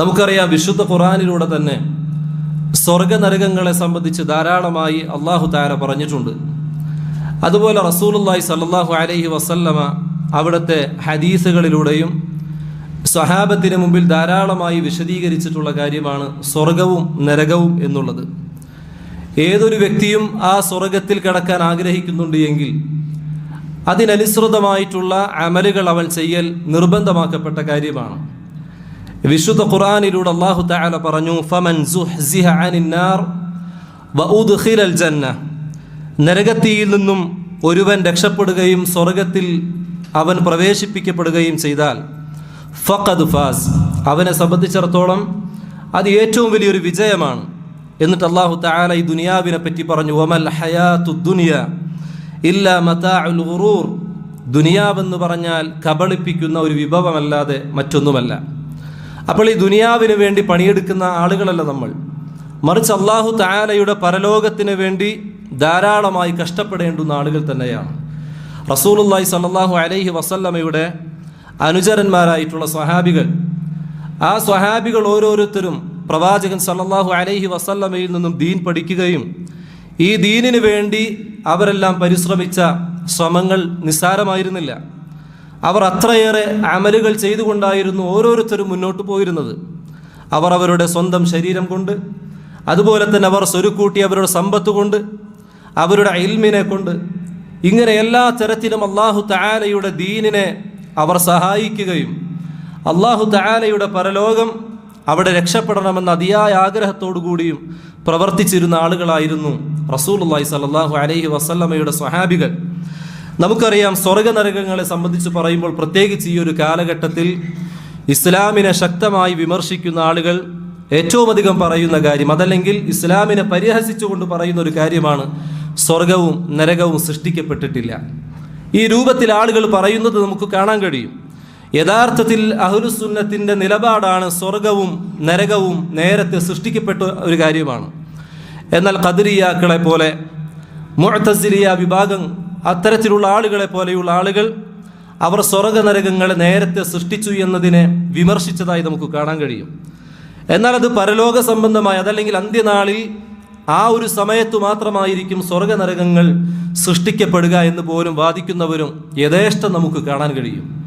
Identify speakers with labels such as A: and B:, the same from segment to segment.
A: നമുക്കറിയാം വിശുദ്ധ ഖുറാനിലൂടെ തന്നെ സ്വർഗനരകങ്ങളെ സംബന്ധിച്ച് ധാരാളമായി അള്ളാഹു താര പറഞ്ഞിട്ടുണ്ട്. അതുപോലെ റസൂലുല്ലായി സല്ലാഹു അലൈഹി വസല്ലമ അവിടുത്തെ ഹദീസുകളിലൂടെയും സ്വഹാബത്തിന് മുമ്പിൽ ധാരാളമായി വിശദീകരിച്ചിട്ടുള്ള കാര്യമാണ് സ്വർഗവും നരകവും എന്നുള്ളത്. ഏതൊരു വ്യക്തിയും ആ സ്വർഗത്തിൽ കിടക്കാൻ ആഗ്രഹിക്കുന്നുണ്ട് എങ്കിൽ അതിനനുസൃതമായിട്ടുള്ള അമലുകൾ അവൻ ചെയ്യൽ നിർബന്ധമാക്കപ്പെട്ട കാര്യമാണ്. വിശുദ്ധ ഖുർആാനിലൂടെ അള്ളാഹു താല പറഞ്ഞു ഫമൻ ജന്ന നരകത്തിയിൽ നിന്നും ഒരുവൻ രക്ഷപ്പെടുകയും സ്വർഗത്തിൽ അവൻ പ്രവേശിപ്പിക്കപ്പെടുകയും ചെയ്താൽ ഫഖദ് ഫാസ്. അവനെ സംബന്ധിച്ചിടത്തോളം അത് ഏറ്റവും വലിയൊരു വിജയമാണ്. എന്നിട്ട് അള്ളാഹു താല ഈ ദുനിയാവിനെ പറ്റി പറഞ്ഞു ഒമൽ ഹയാത്തു ഇല്ല ഗുറൂർ. ദുനിയാവെന്ന് പറഞ്ഞാൽ കബളിപ്പിക്കുന്ന ഒരു വിഭവമല്ലാതെ മറ്റൊന്നുമല്ല. അപ്പോൾ ഈ ദുനിയാവിന് വേണ്ടി പണിയെടുക്കുന്ന ആളുകളല്ല നമ്മൾ. മറിച്ച് അള്ളാഹു തായാലയുടെ പരലോകത്തിന് വേണ്ടി ധാരാളമായി കഷ്ടപ്പെടേണ്ടുന്ന ആളുകൾ തന്നെയാണ്. റസൂലുല്ലായി സല്ലാഹു അലൈഹി വസല്ലമയുടെ അനുചരന്മാരായിട്ടുള്ള സ്വഹാബികൾ. ആ സ്വഹാബികൾ ഓരോരുത്തരും പ്രവാചകൻ സല്ലാഹു അലൈഹി വസല്ലമയിൽ നിന്നും ദീൻ പഠിക്കുകയും ഈ ദീനിനു വേണ്ടി അവരെല്ലാം പരിശ്രമിച്ച ശ്രമങ്ങൾ നിസ്സാരമായിരുന്നില്ല. അവർ അത്രയേറെ അമലുകൾ ചെയ്തുകൊണ്ടായിരുന്നു ഓരോരുത്തരും മുന്നോട്ട് പോയിരുന്നത്. അവർ അവരുടെ സ്വന്തം ശരീരം കൊണ്ട് അതുപോലെ തന്നെ അവർ സ്വരുക്കൂട്ടി അവരുടെ സമ്പത്ത് കൊണ്ട് അവരുടെ ഇൽമിനെ കൊണ്ട് ഇങ്ങനെ എല്ലാ തരത്തിലും അള്ളാഹു താലയുടെ ദീനിനെ അവർ സഹായിക്കുകയും അള്ളാഹു താലയുടെ പരലോകം അവിടെ രക്ഷപ്പെടണമെന്ന അതിയായ ആഗ്രഹത്തോടു കൂടിയും പ്രവർത്തിച്ചിരുന്ന ആളുകളായിരുന്നു റസൂൽ റസൂലുള്ളാഹി സ്വല്ലല്ലാഹു അലൈഹി വസല്ലമയുടെ സ്വഹാബികൾ. നമുക്കറിയാം സ്വർഗനരകങ്ങളെ സംബന്ധിച്ച് പറയുമ്പോൾ പ്രത്യേകിച്ച് ഈ ഒരു കാലഘട്ടത്തിൽ ഇസ്ലാമിനെ ശക്തമായി വിമർശിക്കുന്ന ആളുകൾ ഏറ്റവും അധികം പറയുന്ന കാര്യം അതല്ലെങ്കിൽ ഇസ്ലാമിനെ പരിഹസിച്ചുകൊണ്ട് പറയുന്ന ഒരു കാര്യമാണ് സ്വർഗവും നരകവും സൃഷ്ടിക്കപ്പെട്ടിട്ടില്ല. ഈ രൂപത്തിൽ ആളുകൾ പറയുന്നത് നമുക്ക് കാണാൻ കഴിയും. യഥാർത്ഥത്തിൽ അഹുലുസുന്നത്തിന്റെ നിലപാടാണ് സ്വർഗവും നരകവും നേരത്തെ സൃഷ്ടിക്കപ്പെട്ട ഒരു കാര്യമാണ്. എന്നാൽ കതിരിയാക്കളെ പോലെ മുഴത്തസിലിയ വിഭാഗം അത്തരത്തിലുള്ള ആളുകളെ പോലെയുള്ള ആളുകൾ അവർ സ്വർഗ നരകങ്ങളെ നേരത്തെ സൃഷ്ടിച്ചു എന്നതിനെ വിമർശിച്ചതായി നമുക്ക് കാണാൻ കഴിയും. എന്നാൽ അത് പരലോക സംബന്ധമായ അതല്ലെങ്കിൽ അന്ത്യനാളിൽ ആ ഒരു സമയത്തു മാത്രമായിരിക്കും സ്വർഗ നരകങ്ങൾ സൃഷ്ടിക്കപ്പെടുക എന്ന് പോലും വാദിക്കുന്നവരും യഥേഷ്ടം നമുക്ക് കാണാൻ കഴിയും.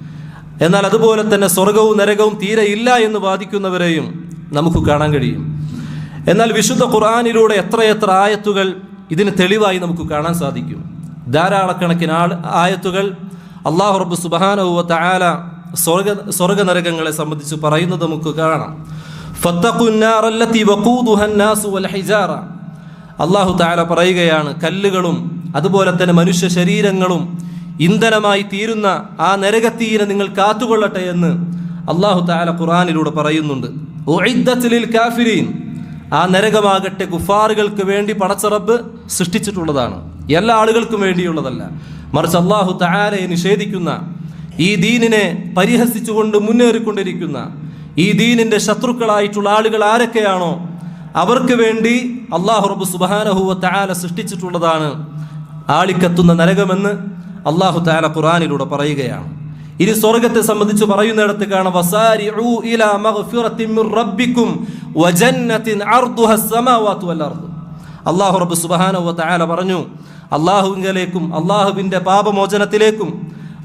A: എന്നാൽ അതുപോലെ തന്നെ സ്വർഗവും നരകവും തീരെ ഇല്ല എന്ന് വാദിക്കുന്നവരെയും നമുക്ക് കാണാൻ കഴിയും. എന്നാൽ വിശുദ്ധ ഖുർആാനിലൂടെ എത്രയെത്ര ആയത്തുകൾ ഇതിന് തെളിവായി നമുക്ക് കാണാൻ സാധിക്കും. ധാരാളക്കണക്കിന് ആൾ ആയത്തുകൾ അള്ളാഹു റബ്ബ് സുബാനവുവ ആല സ്വർഗ സ്വർഗ നരകങ്ങളെ സംബന്ധിച്ച് പറയുന്നത് നമുക്ക് കാണാം. അള്ളാഹു താല പറയുകയാണ് കല്ലുകളും അതുപോലെ തന്നെ മനുഷ്യ ശരീരങ്ങളും ഇന്ധനമായി തീരുന്ന ആ നരകത്തീനെ നിങ്ങൾ കാത്തുകൊള്ളട്ടെ എന്ന് അള്ളാഹു താല ഖുറാനിലൂടെ പറയുന്നുണ്ട്. കാഫിരീൻ. ആ നരകമാകട്ടെ കുഫാറുകൾക്ക് വേണ്ടി പടച്ചറബ് സൃഷ്ടിച്ചിട്ടുള്ളതാണ്. എല്ലാ ആളുകൾക്കും വേണ്ടിയുള്ളതല്ല. മറിച്ച് അള്ളാഹു താരെ നിഷേധിക്കുന്ന ഈ ദീനിനെ പരിഹസിച്ചുകൊണ്ട് മുന്നേറിക്കൊണ്ടിരിക്കുന്ന ഈ ദീനിന്റെ ശത്രുക്കളായിട്ടുള്ള ആളുകൾ ആരൊക്കെയാണോ അവർക്ക് വേണ്ടി അള്ളാഹു റബ്ബു സുബാനഹുവ താല സൃഷ്ടിച്ചിട്ടുള്ളതാണ് ആളിക്കത്തുന്ന നരകമെന്ന് അള്ളാഹു താല ഖുറാനിലൂടെ പറയുകയാണ്. ഇനി സ്വർഗത്തെ സംബന്ധിച്ച് പറയുന്നിടത്ത് കാണാം വസാരിഉ ഇലാ മിർ റബ്ബിക്കും വൽ അർദ്. അള്ളാഹു റബ്ബ് സുബ്ഹാനഹു വ പറഞ്ഞു അള്ളാഹുവിങ്കലേക്കും അള്ളാഹുവിന്റെ പാപമോചനത്തിലേക്കും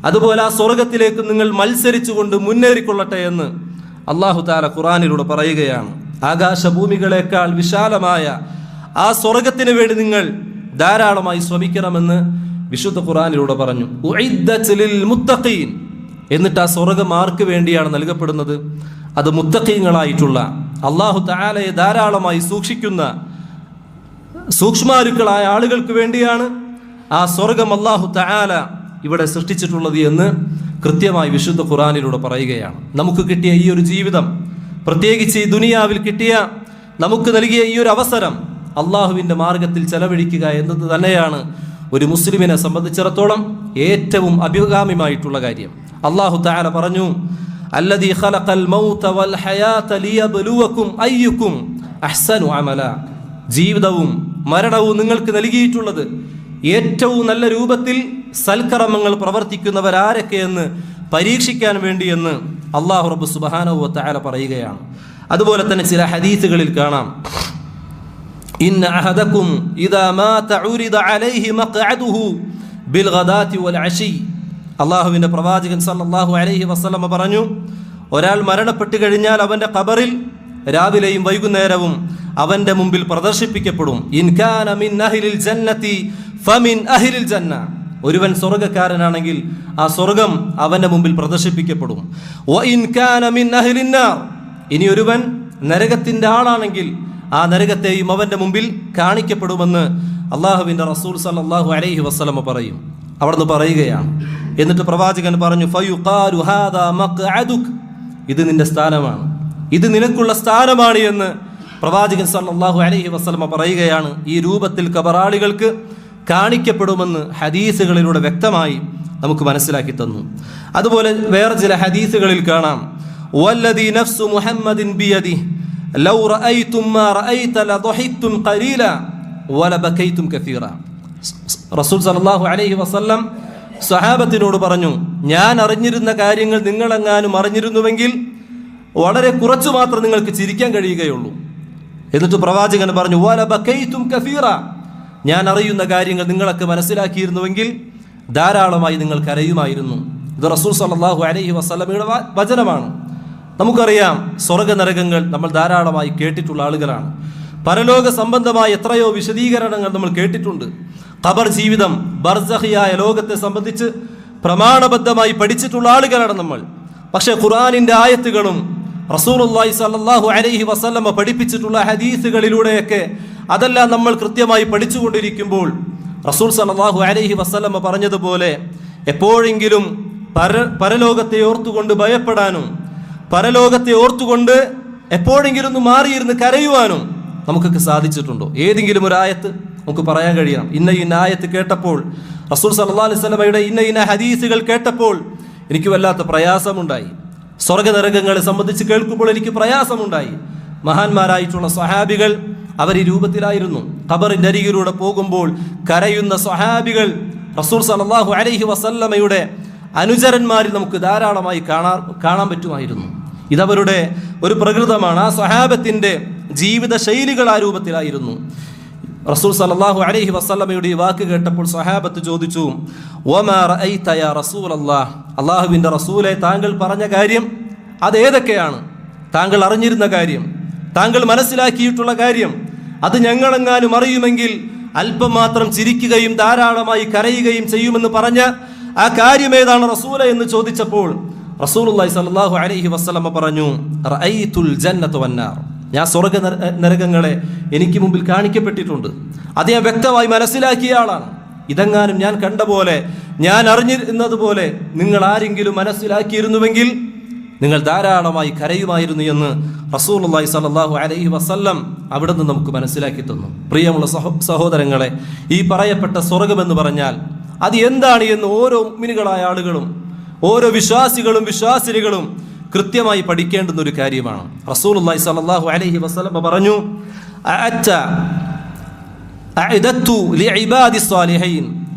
A: അതുപോലെ ആ സ്വർഗത്തിലേക്കും നിങ്ങൾ മത്സരിച്ചുകൊണ്ട് മുന്നേറിക്കൊള്ളട്ടെ എന്ന് അള്ളാഹു താല ഖുറാനിലൂടെ പറയുകയാണ്. ആകാശഭൂമികളെക്കാൾ വിശാലമായ ആ സ്വർഗത്തിന് വേണ്ടി നിങ്ങൾ ധാരാളമായി ശ്രമിക്കണമെന്ന് വിശുദ്ധ ഖുറാനിലൂടെ പറഞ്ഞു. മുത്തഖീൻ. എന്നിട്ട് ആ സ്വർഗം ആർക്ക് വേണ്ടിയാണ് നൽകപ്പെടുന്നത്? അത് മുത്തഖീങ്ങളായിട്ടുള്ള അള്ളാഹു താലയെ ധാരാളമായി സൂക്ഷിക്കുന്ന സൂക്ഷ്മാരുക്കളായ ആളുകൾക്ക് വേണ്ടിയാണ് ആ സ്വർഗം അള്ളാഹു തയാല ഇവിടെ സൃഷ്ടിച്ചിട്ടുള്ളത് എന്ന് കൃത്യമായി വിശുദ്ധ ഖുറാനിലൂടെ പറയുകയാണ്. നമുക്ക് കിട്ടിയ ഈ ഒരു ജീവിതം പ്രത്യേകിച്ച് ഈ ദുനിയാവിൽ കിട്ടിയ നമുക്ക് നൽകിയ ഈ ഒരു അവസരം അള്ളാഹുവിന്റെ മാർഗത്തിൽ ചെലവഴിക്കുക എന്നത് തന്നെയാണ് ഒരു മുസ്ലിമിനെ സംബന്ധിച്ചിടത്തോളം ഏറ്റവും അഭികാമ്യമായിട്ടുള്ള കാര്യം. അള്ളാഹു താല പറഞ്ഞു ഖലഖൽ മൗത വൽ ഹയാത ജീവിതവും മരണവും നിങ്ങൾക്ക് നൽകിയിട്ടുള്ളത്. ഏറ്റവും നല്ല രൂപത്തിൽ സൽക്കർമ്മങ്ങൾ പ്രവർത്തിക്കുന്നവരാരൊക്കെയെന്ന് പരീക്ഷിക്കാൻ വേണ്ടിയെന്ന് അള്ളാഹു റബ്ബ് സുബാനവ താല പറയുകയാണ്. അതുപോലെ തന്നെ ചില ഹദീസുകളിൽ കാണാം. ഇന്ന അഹദക്കും ഇദാ മാത ഉരിദ അലൈഹി മഖ്അദുഹു ബിൽ ഗദാതി വൽ അശി. അള്ളാഹുവിന്റെ പ്രവാചകൻ സല്ലല്ലാഹു അലൈഹി വസല്ലമ പറഞ്ഞു ഒരാൾ മരണപ്പെട്ടു കഴിഞ്ഞാൽ അവന്റെ ഖബറിൽ രാവിലെയും വൈകുന്നേരവും അവന്റെ മുമ്പിൽ പ്രദർശിപ്പിക്കപ്പെടും. മിൻ ജന്നത്തി ഫമിൻ ഒരുവൻ സ്വർഗക്കാരനാണെങ്കിൽ ആ സ്വർഗം അവന്റെ മുമ്പിൽ പ്രദർശിപ്പിക്കപ്പെടും. ഇനി ഒരുവൻ നരകത്തിന്റെ ആളാണെങ്കിൽ ആ നരകത്തെയും അവന്റെ മുമ്പിൽ കാണിക്കപ്പെടുമെന്ന് അള്ളാഹുവിന്റെ റസൂൽ സല്ലാഹു അലൈഹി വസ്ലമ പറയും. അവിടുന്ന് പറയുകയാണ്. എന്നിട്ട് പ്രവാചകൻ പറഞ്ഞു. ഇത് നിന്റെ സ്ഥാനമാണ്. ഇത് നിനക്കുള്ള സ്ഥാനമാണ് എന്ന് പ്രവാചകൻ സല്ലാഹു അലഹി വസ്ലമ പറയുകയാണ്. ഈ രൂപത്തിൽ കബറാളികൾക്ക് കാണിക്കപ്പെടുമെന്ന് ഹദീസുകളിലൂടെ വ്യക്തമായി നമുക്ക് മനസ്സിലാക്കി തന്നു. അതുപോലെ വേറെ ചില ഹദീസുകളിൽ കാണാം. വല്ലതി നഫ്സു മുഹമ്മദിൻ ബിയദി ലൗ മാ കസീറ. റസൂൽ സല്ലല്ലാഹു അലൈഹി വസല്ലം സഹാബത്തിനോട് പറഞ്ഞു ഞാൻ അറിഞ്ഞിരുന്ന കാര്യങ്ങൾ നിങ്ങളെങ്ങാനും അറിഞ്ഞിരുന്നുവെങ്കിൽ വളരെ കുറച്ചു മാത്രം നിങ്ങൾക്ക് ചിരിക്കാൻ കഴിയുകയുള്ളൂ. എന്നിട്ട് പ്രവാചകൻ പറഞ്ഞു വലബകൈതും കഫീറ ഞാൻ അറിയുന്ന കാര്യങ്ങൾ നിങ്ങളൊക്കെ മനസ്സിലാക്കിയിരുന്നുവെങ്കിൽ ധാരാളമായി നിങ്ങൾ കരയുമായിരുന്നു. ഇത് റസൂൽ സല്ലാഹു അലൈഹി വസല്ലമയുടെ വചനമാണ്. നമുക്കറിയാം സ്വർഗ നരകങ്ങൾ നമ്മൾ ധാരാളമായി കേട്ടിട്ടുള്ള ആളുകളാണ്. പരലോക സംബന്ധമായ എത്രയോ വിശദീകരണങ്ങൾ നമ്മൾ കേട്ടിട്ടുണ്ട്. ഖബർ ജീവിതം ബർസഹിയായ ലോകത്തെ സംബന്ധിച്ച് പ്രമാണബദ്ധമായി പഠിച്ചിട്ടുള്ള ആളുകളാണ് നമ്മൾ. പക്ഷെ ഖുർആനിന്റെ ആയത്തുകളും റസൂലുള്ളാഹി സ്വല്ലല്ലാഹു അലൈഹി വസല്ലമ്മ പഠിപ്പിച്ചിട്ടുള്ള ഹദീസുകളിലൂടെയൊക്കെ അതെല്ലാം നമ്മൾ കൃത്യമായി പഠിച്ചുകൊണ്ടിരിക്കുമ്പോൾ റസൂൽ സല്ലാഹു അലൈഹി വസല്ലമ്മ പറഞ്ഞതുപോലെ എപ്പോഴെങ്കിലും പര പരലോകത്തെ ഓർത്തുകൊണ്ട് ഭയപ്പെടാനും പരലോകത്തെ ഓർത്തുകൊണ്ട് എപ്പോഴെങ്കിലും ഒന്ന് മാറിയിരുന്ന് കരയുവാനും നമുക്കൊക്കെ സാധിച്ചിട്ടുണ്ടോ? ഏതെങ്കിലും ഒരു ആയത്ത് നമുക്ക് പറയാൻ കഴിയണം. ഇന്ന ഇന്ന ആയത്ത് കേട്ടപ്പോൾ റസൂൽ സല്ലാ അലൈഹി സ്വലമയുടെ ഇന്ന ഇന്ന ഹദീസുകൾ കേട്ടപ്പോൾ എനിക്ക് വല്ലാത്ത പ്രയാസമുണ്ടായി. സ്വർഗനരകങ്ങളെ സംബന്ധിച്ച് കേൾക്കുമ്പോൾ എനിക്ക് പ്രയാസമുണ്ടായി. മഹാന്മാരായിട്ടുള്ള സ്വഹാബികൾ അവർ ഈ രൂപത്തിലായിരുന്നു. ഖബറിന്റെ അരികിലൂടെ പോകുമ്പോൾ കരയുന്ന സ്വഹാബികൾ റസൂൽ സലാഹു അലൈഹി വസല്ലമയുടെ അനുചരന്മാരിൽ നമുക്ക് ധാരാളമായി കാണാ കാണാൻ പറ്റുമായിരുന്നു. ഇതവരുടെ ഒരു പ്രകൃതമാണ്. ആ സ്വഹാബത്തിന്റെ ജീവിത ശൈലികൾ ആ രൂപത്തിലായിരുന്നു. റസൂൽ സലാഹു അലൈഹി വസല്ലമയുടെ ഈ വാക്ക് കേട്ടപ്പോൾ സ്വഹാബത്ത് ചോദിച്ചു "വമാ റഅയ്ത യാ റസൂലല്ലാഹ് അള്ളാഹുവിന്റെ റസൂലെ താങ്കൾ പറഞ്ഞ കാര്യം അതേതൊക്കെയാണ്? താങ്കൾ അറിഞ്ഞിരുന്ന കാര്യം താങ്കൾ മനസ്സിലാക്കിയിട്ടുള്ള കാര്യം അത് ഞങ്ങളെങ്ങാനും അറിയുമെങ്കിൽ അല്പം മാത്രം ചിരിക്കുകയും ധാരാളമായി കരയുകയും ചെയ്യുമെന്ന് പറഞ്ഞ ആ കാര്യം ഏതാണ് റസൂല എന്ന് ചോദിച്ചപ്പോൾ റസൂലുള്ളാഹി സ്വല്ലല്ലാഹു അലൈഹി വസ്ലമ പറഞ്ഞു വന്നാർ. ഞാൻ സ്വർഗ നരകങ്ങളെ എനിക്ക് മുമ്പിൽ കാണിക്കപ്പെട്ടിട്ടുണ്ട്. അത് ഞാൻ വ്യക്തമായി മനസ്സിലാക്കിയ ആളാണ്. ഇതെങ്ങാനും ഞാൻ കണ്ട പോലെ ഞാൻ അറിഞ്ഞിരുന്നത് പോലെ നിങ്ങൾ ആരെങ്കിലും മനസ്സിലാക്കിയിരുന്നുവെങ്കിൽ നിങ്ങൾ ധാരാളമായി കരയുമായിരുന്നു എന്ന് റസൂലുള്ളാഹി സ്വല്ലല്ലാഹു അലൈഹി വസല്ലം അവിടെ നിന്ന് നമുക്ക് മനസ്സിലാക്കി തന്നു. പ്രിയമുള്ള സഹോ സഹോദരങ്ങളെ ഈ പറയപ്പെട്ട സ്വർഗമെന്ന് പറഞ്ഞാൽ അത് എന്താണ് എന്ന് ഓരോ മിനുകളായ ആളുകളും ഓരോ വിശ്വാസികളും വിശ്വാസിനികളും കൃത്യമായി പഠിക്കേണ്ടുന്ന ഒരു കാര്യമാണ്. റസൂൽ റസൂലുള്ളാഹി സ്വല്ലല്ലാഹു അലൈഹി വസല്ലം പറഞ്ഞു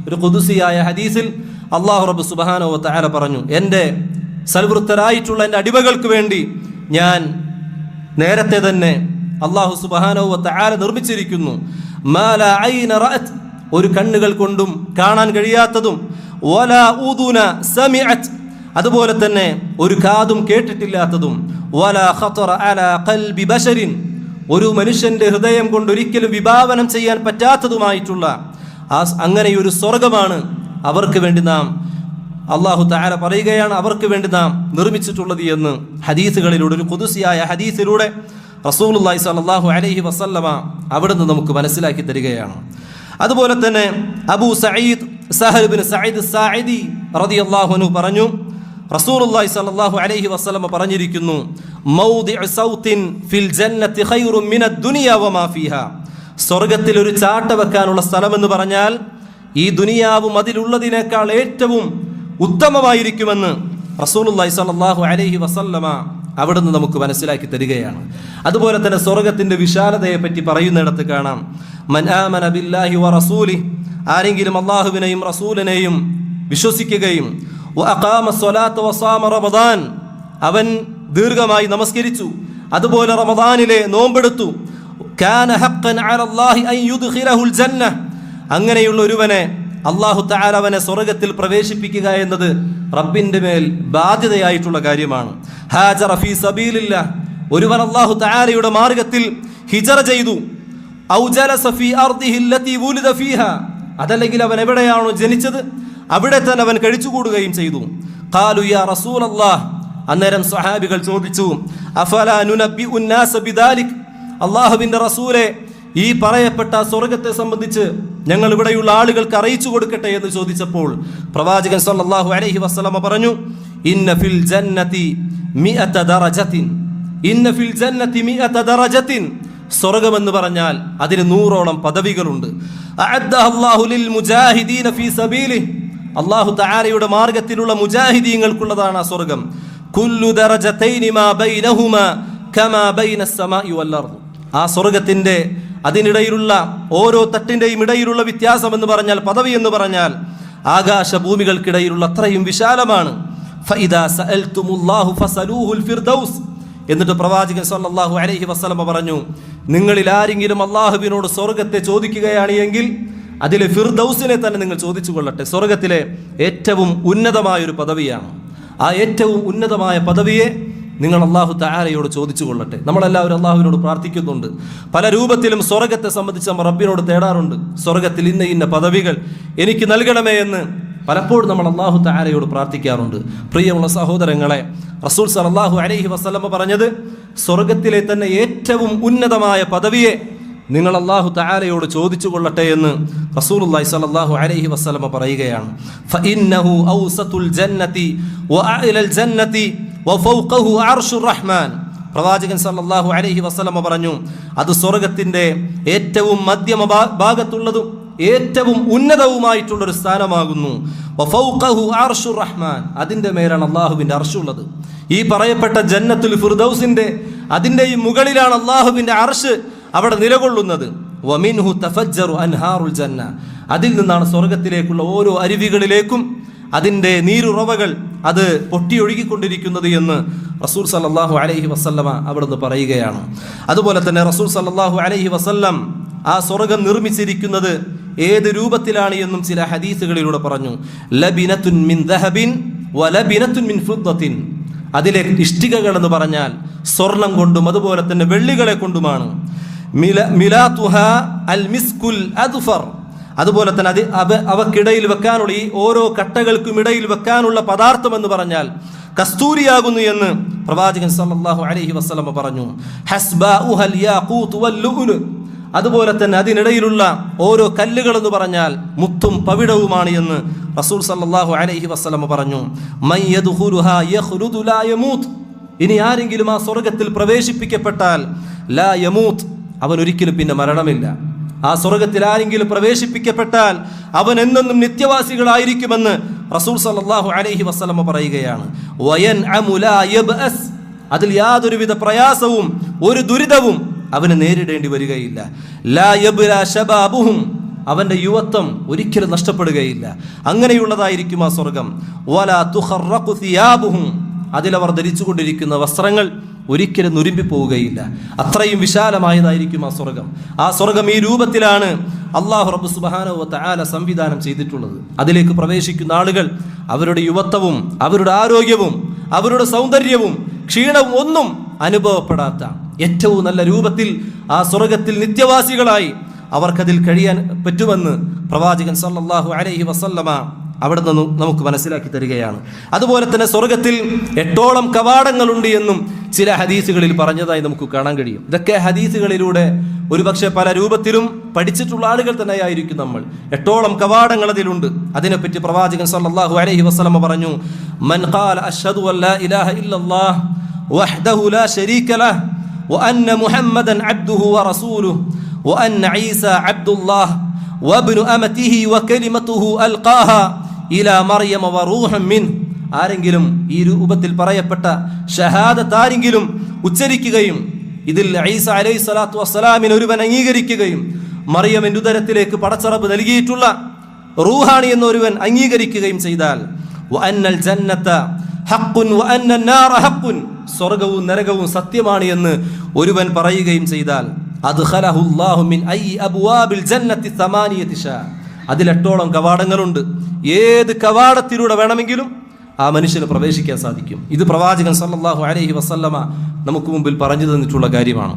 A: ഒരു ഖുദ്സിയായ ഹദീസിൽ അള്ളാഹു റബ്ബ് സുബാനോ താര പറഞ്ഞു എന്റെ സൽവൃത്തരായിട്ടുള്ള എന്റെ അടിമകൾക്ക് വേണ്ടി ഞാൻ നേരത്തെ തന്നെ അള്ളാഹു സുബ്ഹാനഹു വ തആല നിർമ്മിച്ചിരിക്കുന്നു. മാല ഐന ഒരു കണ്ണുകൾ കൊണ്ടും കാണാൻ കഴിയാത്തതും. അതുപോലെ തന്നെ ഒരു കാതും കേട്ടിട്ടില്ലാത്തതും. ഖൽബി ഒരു മനുഷ്യന്റെ ഹൃദയം കൊണ്ട് ഒരിക്കലും വിഭാവനം ചെയ്യാൻ പറ്റാത്തതുമായിട്ടുള്ള ആ അങ്ങനെയൊരു സ്വർഗമാണ് അവർക്ക് വേണ്ടി നാം അള്ളാഹു താര പറയുകയാണ് അവർക്ക് വേണ്ടി നാം നിർമ്മിച്ചിട്ടുള്ളത് എന്ന്. ഹദീസുകളിലൂടെ ഒരു കുതുസിയായ ഹദീസിലൂടെ റസൂലുള്ളാഹി സ്വല്ലല്ലാഹു അലൈഹി വസല്ലമ നിന്ന് നമുക്ക് മനസ്സിലാക്കി തരികയാണ്. അതുപോലെ തന്നെ അബൂ സയ്യിദ് സഹൽ സയ്യിദ് സായിദി റളിയല്ലാഹു അൻഹു പറഞ്ഞു റസൂലുള്ളാഹി സ്വല്ലല്ലാഹു അലൈഹി വസല്ലമ പറഞ്ഞിരിക്കുന്നു ഫിൽ ജന്നത്തി ഖൈറും മിനദ് വമാ ഫീഹാ. സ്വർഗത്തിൽ ഒരു ചാട്ട വെക്കാനുള്ള സ്ഥലമെന്ന് പറഞ്ഞാൽ ഈ ദുനിയാവും അതിലുള്ളതിനേക്കാൾ ഏറ്റവും ഉത്തമമായിരിക്കുമെന്ന് റസൂലുള്ളാഹി സ്വല്ലല്ലാഹു അലൈഹി വസല്ലമ അവിടുന്ന് നമുക്ക് മനസ്സിലാക്കി തരികയാണ്. അതുപോലെ തന്നെ സ്വർഗത്തിന്റെ വിശാലതയെ പറ്റി പറയുന്നിടത്ത് കാണാം. ബില്ലാഹി വ റസൂലി ആരെങ്കിലും അള്ളാഹുവിനെയും റസൂലിനെയും വിശ്വസിക്കുകയും റമദാൻ അവൻ ദീർഘമായി നമസ്കരിച്ചു. അതുപോലെ റമദാനിലെ നോമ്പെടുത്തു. അങ്ങനെയുള്ള ഒരുവനെ അള്ളാഹു താലവനെ സ്വർഗത്തിൽ പ്രവേശിപ്പിക്കുക എന്നത് റബ്ബിന്റെ മേൽ ബാധ്യതയായിട്ടുള്ള കാര്യമാണ്. ഹാജർ ഫീ സബീലില്ല ഒരുവൻ അള്ളാഹു താലയുടെ മാർഗത്തിൽ ഹിജറ ചെയ്തു. അതല്ലെങ്കിൽ അവൻ എവിടെയാണോ ജനിച്ചത്? അവിടെ തന്നെ അവൻ കഴിച്ചുകൂടുകയും ചെയ്തു. കാലു യാ റസൂൽ അള്ളാഹ് അന്നേരം സഹാബികൾ ചോദിച്ചു അഫലാ അഫലാനുനബി ഉന്നാസ ബിദാലിക്? അള്ളാഹുവിന്റെ റസൂലെ ഈ പറയപ്പെട്ട സ്വർഗത്തെ സംബന്ധിച്ച് ഞങ്ങൾ ഇവിടെയുള്ള ആളുകൾക്ക് അറിയിച്ചു കൊടുക്കട്ടെ എന്ന് ചോദിച്ചപ്പോൾ പ്രവാചകൻ സല്ലാഹു അലഹി വസ്സലമ പറഞ്ഞു ഇന്ന ഫിൽ ജന്നതി ഇന്ന ഫിൽ ജന്നതി സ്വർഗമെന്ന് പറഞ്ഞാൽ അതിന് നൂറോളം പദവികളുണ്ട്. അള്ളാഹു താരയുടെ മാർഗത്തിലുള്ള മുജാഹിദീങ്ങൾക്കുള്ളതാണ് ആ സ്വർഗം. ആ സ്വർഗത്തിന്റെ അതിനിടയിലുള്ള ഓരോ തട്ടിന്റെയും ഇടയിലുള്ള വ്യത്യാസം എന്ന് പറഞ്ഞാൽ പദവി എന്ന് പറഞ്ഞാൽ ആകാശ ഭൂമികൾക്കിടയിലുള്ള അത്രയും വിശാലമാണ് എന്നിട്ട് പ്രവാചകൻ സല്ലല്ലാഹു അലഹി വസ്ലമ പറഞ്ഞു നിങ്ങളിൽ ആരെങ്കിലും അള്ളാഹുവിനോട് സ്വർഗത്തെ ചോദിക്കുകയാണ് എങ്കിൽ അതിലെ ഫിർദൌസിനെ തന്നെ നിങ്ങൾ ചോദിച്ചു കൊള്ളട്ടെ സ്വർഗത്തിലെ ഏറ്റവും ഉന്നതമായ ഒരു പദവിയാണ്. ആ ഏറ്റവും ഉന്നതമായ പദവിയെ നിങ്ങൾ അള്ളാഹു താരയോട് ചോദിച്ചു കൊള്ളട്ടെ നമ്മളെല്ലാവരും അള്ളാഹുവിനോട് പ്രാർത്ഥിക്കുന്നുണ്ട്. പല രൂപത്തിലും സ്വർഗത്തെ സംബന്ധിച്ച് നമ്മൾ റബ്ബിനോട് തേടാറുണ്ട്. സ്വർഗത്തിൽ ഇന്ന ഇന്ന പദവികൾ എനിക്ക് നൽകണമേ എന്ന് പലപ്പോഴും നമ്മൾ അള്ളാഹു താരയോട് പ്രാർത്ഥിക്കാറുണ്ട്. പ്രിയമുള്ള സഹോദരങ്ങളെ റസൂൽ സലാഹു അലൈഹി വസ്ലമ പറഞ്ഞത് സ്വർഗത്തിലെ തന്നെ ഏറ്റവും ഉന്നതമായ പദവിയെ നിങ്ങൾ അള്ളാഹു താരയോട് ചോദിച്ചു കൊള്ളട്ടെ എന്ന് റസൂലുള്ളാഹി സ്വല്ലല്ലാഹു അലൈഹി വസ്ലമ പറയുകയാണ്. റഹ്മാൻ. പ്രവാചകൻ സല്ലാഹു അലഹി വസ്ലമ പറഞ്ഞു അത് സ്വർഗത്തിന്റെ ഏറ്റവും മധ്യമ ഭാഗത്തുള്ളതും ഏറ്റവും ഉന്നതവുമായിട്ടുള്ള ഒരു സ്ഥാനമാകുന്നു അർശുർ റഹ്മാൻ. അതിന്റെ മേലാണ് അള്ളാഹുവിന്റെ അർഷുള്ളത് ഈ പറയപ്പെട്ട ജന്നത്തുൽ ഫിർദൗസിന്റെ ഈ മുകളിലാണ് അള്ളാഹുവിന്റെ അർഷ് അവിടെ നിലകൊള്ളുന്നത്. വമിൻഹു തഫജ്ജറു അൻഹാറുൽ അതിൽ നിന്നാണ് സ്വർഗത്തിലേക്കുള്ള ഓരോ അരുവികളിലേക്കും അതിന്റെ നീരുറവകൾ അത് പൊട്ടിയൊഴുകിക്കൊണ്ടിരിക്കുന്നത് എന്ന് റസൂൽ സല്ലാഹു അലൈഹി വസല്ലമ അവിടുന്ന് പറയുകയാണ്. അതുപോലെ തന്നെ റസൂൽ സല്ലാഹു അലൈഹി വസല്ലം ആ സ്വർഗം നിർമ്മിച്ചിരിക്കുന്നത് ഏത് രൂപത്തിലാണ് എന്നും ചില ഹദീസുകളിലൂടെ പറഞ്ഞു. ലബിനത്തുൻ മിൻ ദഹബിൻ വലബിനത്തുൻ മിൻ ഫുദ്ദത്തിൻ. അതിലെ ഇഷ്ടികകൾ എന്ന് പറഞ്ഞാൽ സ്വർണം കൊണ്ടും അതുപോലെ തന്നെ വെള്ളികളെ കൊണ്ടുമാണ്. മില- മിലാത്തുഹ അൽ മിസ്കുൽ അദ്ഫർ. അതുപോലെ തന്നെ അത് അവ അവക്കിടയിൽ വെക്കാനുള്ള ഈ ഓരോ കട്ടകൾക്കും ഇടയിൽ വെക്കാനുള്ള പദാർത്ഥം എന്ന് പറഞ്ഞാൽ കസ്തൂരിയാകുന്നു എന്ന് പ്രവാചകൻ സല്ലല്ലാഹു അലൈഹി വസല്ലമ പറഞ്ഞു. യാഖൂത് അതുപോലെ തന്നെ അതിനിടയിലുള്ള ഓരോ കല്ലുകൾ എന്ന് പറഞ്ഞാൽ മുത്തും പവിടവുമാണ് എന്ന് റസൂൽ സല്ലല്ലാഹു അലൈഹി വസല്ലമ പറഞ്ഞു. ലാ ഇനി ആരെങ്കിലും ആ സ്വർഗത്തിൽ പ്രവേശിപ്പിക്കപ്പെട്ടാൽ ലാ യമൂത്ത് അവൻ ഒരിക്കലും പിന്നെ മരണമില്ല. ആ സ്വർഗത്തിൽ ആരെങ്കിലും പ്രവേശിപ്പിക്കപ്പെട്ടാൽ അവൻ എന്നെന്നും നിത്യവാസികളായിരിക്കുമെന്ന് റസൂൽ സല്ലല്ലാഹു അലഹി വസ്ലമ പറയുകയാണ്. വയൻ അതിൽ യാതൊരുവിധ പ്രയാസവും ഒരു ദുരിതവും അവന് നേരിടേണ്ടി വരികയില്ല. ലാ യുവത്വം ഒരിക്കലും നഷ്ടപ്പെടുകയില്ല. അങ്ങനെയുള്ളതായിരിക്കും ആ സ്വർഗം. തുഹറഖു അതിലവർ ധരിച്ചുകൊണ്ടിരിക്കുന്ന വസ്ത്രങ്ങൾ ഒരിക്കലും നുരുമ്പിപ്പോവുകയില്ല അത്രയും വിശാലമായതായിരിക്കും ആ സ്വർഗം. ആ സ്വർഗം ഈ രൂപത്തിലാണ് അള്ളാഹു റബ്ബ് സുബാനോ തആല സംവിധാനം ചെയ്തിട്ടുള്ളത്. അതിലേക്ക് പ്രവേശിക്കുന്ന ആളുകൾ അവരുടെ യുവത്വവും അവരുടെ ആരോഗ്യവും അവരുടെ സൗന്ദര്യവും ക്ഷീണവും ഒന്നും അനുഭവപ്പെടാത്ത ഏറ്റവും നല്ല രൂപത്തിൽ ആ സ്വർഗത്തിൽ നിത്യവാസികളായി അവർക്കതിൽ കഴിയാൻ പറ്റുമെന്ന് പ്രവാചകൻ സല്ലാഹു അലൈഹി വസല്ലമ അവിടെ നിന്ന് നമുക്ക് മനസ്സിലാക്കി തരികയാണ് അതുപോലെ തന്നെ സ്വർഗത്തിൽ എട്ടോളം കവാടങ്ങളുണ്ട് എന്നും ചില ഹദീസുകളിൽ പറഞ്ഞതായി നമുക്ക് കാണാൻ കഴിയും ഇതൊക്കെ ഹദീസുകളിലൂടെ ഒരുപക്ഷെ പല രൂപത്തിലും പഠിച്ചിട്ടുള്ള ആളുകൾ തന്നെയായിരിക്കും നമ്മൾ എട്ടോളം കവാടങ്ങൾ അതിലുണ്ട് അതിനെപ്പറ്റി പ്രവാചകൻ സല്ലല്ലാഹു അലൈഹി വസല്ലമ പറഞ്ഞു മൻ ഖാല അഷ്ഹദു അല്ലാ ഇലാഹ ഇല്ലല്ലാഹ് വഹ്ദഹു ലാ ശരീക ലഹ് وأن محمدا عبده ورسوله وأن عيسى عبد الله وابن أمته وكلمته ألقاها മിൻ. ആരെങ്കിലും ഈ രൂപത്തിൽ പറയപ്പെട്ട ഷഹാദത്ത് ആരെങ്കിലും ഉച്ചരിക്കുകയും ഇതിൽ ഐസ അലൈഹി സ്വലാത്തു വസ്സലാമിന് ഒരുവൻ അംഗീകരിക്കുകയും മറിയമിന്റെ ഉദരത്തിലേക്ക് പടച്ചറപ്പ് നൽകിയിട്ടുള്ള റൂഹാണി എന്നൊരുവൻ അംഗീകരിക്കുകയും ചെയ്താൽ ഹഖുൻ ഹഖുൻ. സ്വർഗവും നരകവും സത്യമാണ് എന്ന് ഒരുവൻ പറയുകയും ചെയ്താൽ അദ്ഖലഹുല്ലാഹു മിൻ ഐ അബ്വാബിൽ ജന്നത്തി സമാനിയതിഷ എട്ടോളം കവാടങ്ങളുണ്ട്. ഏത് കവാടത്തിലൂടെ വേണമെങ്കിലും ആ മനുഷ്യന് പ്രവേശിക്കാൻ സാധിക്കും. ഇത് പ്രവാചകൻ സല്ലാഹു അലഹി വസല്ലമ നമുക്ക് മുമ്പിൽ പറഞ്ഞു തന്നിട്ടുള്ള കാര്യമാണ്.